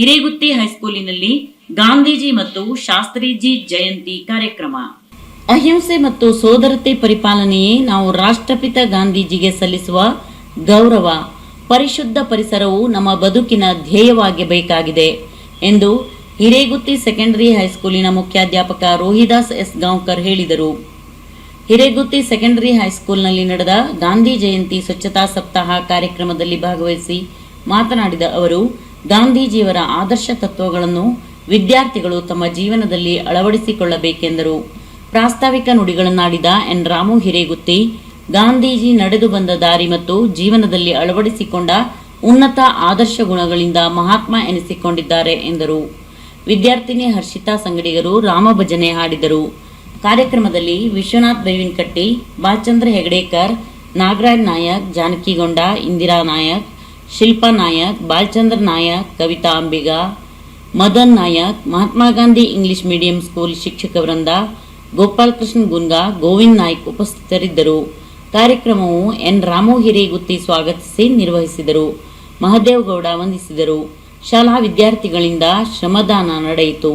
ಹಿರೇಗುತ್ತಿ ಹೈಸ್ಕೂಲಿನಲ್ಲಿ ಗಾಂಧೀಜಿ ಮತ್ತು ಶಾಸ್ತ್ರೀಜಿ ಜಯಂತಿ ಕಾರ್ಯಕ್ರಮ. ಅಹಿಂಸೆ ಮತ್ತು ಸೋದರತೆ ಪರಿಪಾಲನೆಯೇ ನಾವು ರಾಷ್ಟ್ರಪಿತ ಗಾಂಧೀಜಿಗೆ ಸಲ್ಲಿಸುವ ಗೌರವ, ಪರಿಶುದ್ಧ ಪರಿಸರವು ನಮ್ಮ ಬದುಕಿನ ಧ್ಯೇಯವಾಗಬೇಕಾಗಿದೆ ಎಂದು ಹಿರೇಗುತ್ತಿ ಸೆಕೆಂಡರಿ ಹೈಸ್ಕೂಲಿನ ಮುಖ್ಯಾಧ್ಯಾಪಕ ರೋಹಿದಾಸ್ ಎಸ್ ಗಾಂವ್ಕರ್ ಹೇಳಿದರು. ಹಿರೇಗುತ್ತಿ ಸೆಕೆಂಡರಿ ಹೈಸ್ಕೂಲ್ನಲ್ಲಿ ನಡೆದ ಗಾಂಧಿ ಜಯಂತಿ ಸ್ವಚ್ಛತಾ ಸಪ್ತಾಹ ಕಾರ್ಯಕ್ರಮದಲ್ಲಿ ಭಾಗವಹಿಸಿ ಮಾತನಾಡಿದ ಅವರು ಗಾಂಧೀಜಿಯವರ ಆದರ್ಶ ತತ್ವಗಳನ್ನು ವಿದ್ಯಾರ್ಥಿಗಳು ತಮ್ಮ ಜೀವನದಲ್ಲಿ ಅಳವಡಿಸಿಕೊಳ್ಳಬೇಕೆಂದರು. ಪ್ರಾಸ್ತಾವಿಕ ನುಡಿಗಳನ್ನಾಡಿದ ಎನ್. ರಾಮು ಹಿರೇಗುತ್ತಿ, ಗಾಂಧೀಜಿ ನಡೆದು ಬಂದ ದಾರಿ ಮತ್ತು ಜೀವನದಲ್ಲಿ ಅಳವಡಿಸಿಕೊಂಡ ಉನ್ನತ ಆದರ್ಶ ಗುಣಗಳಿಂದ ಮಹಾತ್ಮ ಎನಿಸಿಕೊಂಡಿದ್ದಾರೆ ಎಂದರು. ವಿದ್ಯಾರ್ಥಿನಿ ಹರ್ಷಿತಾ ಸಂಗಡಿಗರು ರಾಮಭಜನೆ ಹಾಡಿದರು. ಕಾರ್ಯಕ್ರಮದಲ್ಲಿ Vishwanath Bevinakatti Bachandra Hegdekar, Nagaraj Nayak, Janakigonda, Indira Nayak Shilpa Nayak, Balachandra Nayak, Kavita Ambiga, Madan Nayak, Mahatma Gandhi English medium school ಶಿಕ್ಷಕ ವೃಂದ, ಗೋಪಾಲ್ ಕೃಷ್ಣ ಗುನ್ಗಾ ಗೋವಿಂದ್ ನಾಯ್ಕ್ ಉಪಸ್ಥಿತರಿದ್ದರು. ಕಾರ್ಯಕ್ರಮವು ಎನ್. ರಾಮು ಹಿರೇಗುತ್ತಿ ಸ್ವಾಗತಿಸಿ ನಿರ್ವಹಿಸಿದರು. ಮಹದೇವ್ ಗೌಡ ವಂದಿಸಿದರು. ಶಾಲಾ ವಿದ್ಯಾರ್ಥಿಗಳಿಂದ ಶ್ರಮದಾನ ನಡೆಯಿತು.